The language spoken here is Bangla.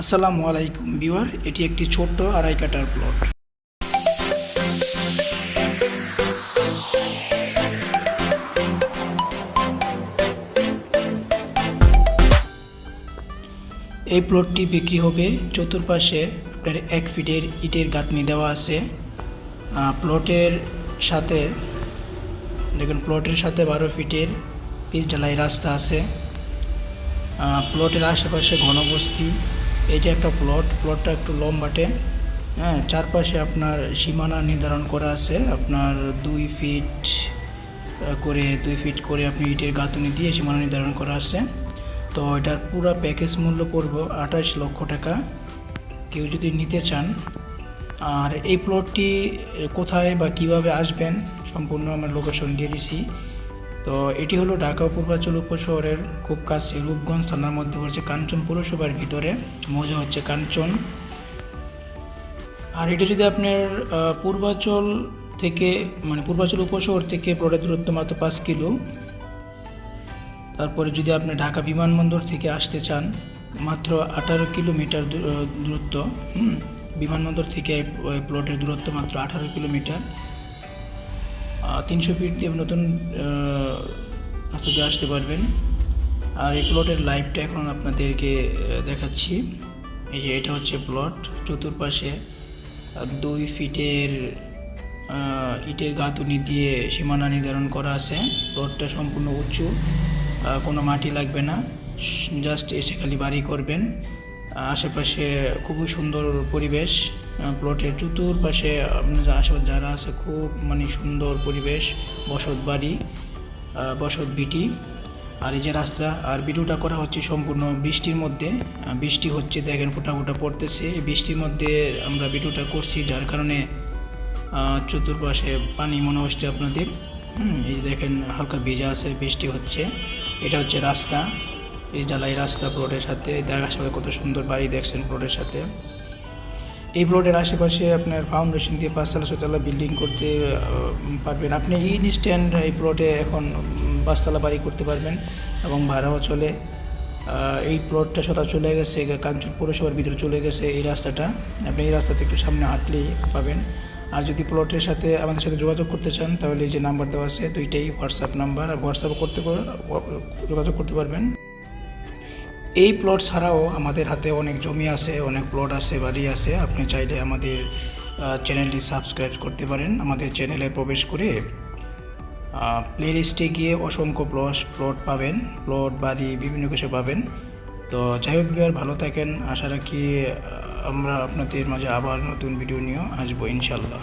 আসসালামু আলাইকুম বিওয়ার এটি একটি ছোট্ট আড়াই কাটার প্লট এই প্লটটি বিক্রি হবে চতুর্পাশে আপনার এক ফিটের ইটের গাঁথনি দেওয়া আছে। প্লটের সাথে, দেখুন প্লটের সাথে বারো ফিটের পিচ ঢালাই রাস্তা আছে। প্লটের আশেপাশে ঘনবস্তি এই যে একটা প্লট প্লটটা একটু লম্বাটে হ্যাঁ চারপাশে আপনার সীমানা নির্ধারণ করা আছে, আপনার দুই ফিট করে, দুই ফিট করে আপনি ইটের গাঁথনি দিয়ে সীমানা নির্ধারণ করা আছে। তো এটার পুরো প্যাকেজ মূল্য পড়বে আঠাশ লক্ষ টাকা। কেউ যদি নিতে চান, আর এই প্লটটি কোথায় বা কীভাবে আসবেন, সম্পূর্ণ আমার লোকেশন দিয়ে দিছি। তো এটি হলো ঢাকা পূর্বাঞ্চল উপশহরের খুব কাছে রূপগঞ্জ থানার মধ্যে পড়ছে কাঞ্চন পৌরসভার ভিতরে। মৌজা হচ্ছে কাঞ্চন। আর এটা যদি আপনার পূর্বাঞ্চল থেকে মানে পূর্বাঞ্চল উপশহর থেকে প্লটের দূরত্ব মাত্র পাঁচ কিলো। তারপরে যদি আপনি ঢাকা বিমানবন্দর থেকে আসতে চান, মাত্র আঠারো কিলোমিটার দূরত্ব বিমানবন্দর থেকে প্লটের দূরত্ব মাত্র আঠারো কিলোমিটার। তিনশো ফিট দিয়ে নতুন রাস্তা দিয়ে আসতে পারবেন। আর এই প্লটের লাইভটা এখন আপনাদেরকে দেখাচ্ছি। এই যে এটা হচ্ছে প্লট চতুর্পাশে দুই ফিটের ইটের গাঁথুনি দিয়ে সীমানা নির্ধারণ করা আছে। প্লটটা সম্পূর্ণ উঁচু কোনো মাটি লাগবে না। জাস্ট এসে খালি বাড়ি করবেন। আশেপাশে খুবই সুন্দর পরিবেশ। প্লটের চতুর্পাশে আপনার আশেপাশে যারা আছে, খুব মানে সুন্দর পরিবেশ, বসত বাড়ি বসত বিটি। আর এই যে রাস্তা, আর ভিডিওটা করা হচ্ছে সম্পূর্ণ বৃষ্টির মধ্যে। বৃষ্টি হচ্ছে, দেখেন ফোটা ফোটা পড়তেছে। বৃষ্টির মধ্যে আমরা ভিডিওটা করছি, যার কারণে চতুর্পাশে পানি মনে হচ্ছে আপনাদের। এই যে দেখেন হালকা ভিজা আছে, বৃষ্টি হচ্ছে। এটা হচ্ছে রাস্তা, এই জ্বালাই রাস্তা প্লটের সাথে। দেখার সাথে কত সুন্দর বাড়ি দেখছেন প্লটের সাথে। এই প্লটের আশেপাশে আপনার ফাউন্ডেশন দিয়ে পাঁচতলা ছতলা বিল্ডিং করতে পারবেন। আপনি ইনস্ট্যান্ট এই প্লটে এখন পাঁচতলা বাড়ি করতে পারবেন এবং ভাড়াও চলে। এই প্লটটা সদা চলে গেছে, কাঞ্চন পৌরসভার ভিতরে চলে গেছে এই রাস্তাটা। আপনি এই রাস্তাতে একটু সামনে হাঁটলেই পাবেন। আর যদি প্লটের সাথে আমাদের সাথে যোগাযোগ করতে চান, তাহলে এই যে নাম্বার দেওয়া আছে, দুইটাই হোয়াটসঅ্যাপ নাম্বার আর হোয়াটসঅ্যাপ করতে যোগাযোগ করতে পারবেন। এই প্লট ছাড়াও আমাদের হাতে অনেক জমি আছে, অনেক প্লট আছে, বাড়ি আছে। আপনি চাইলে আমাদের চ্যানেলটি সাবস্ক্রাইব করতে পারেন। আমাদের চ্যানেলে প্রবেশ করে প্লে লিস্টে গিয়ে অসংখ্য প্লস প্লট পাবেন। প্লট বাড়ি, বিভিন্ন কিছু পাবেন। তো যাই হোক বিহার ভালো থাকেন। আশা রাখি আমরা আপনাদের মাঝে আবার নতুন ভিডিও নিয়ে আসব ইনশাল্লাহ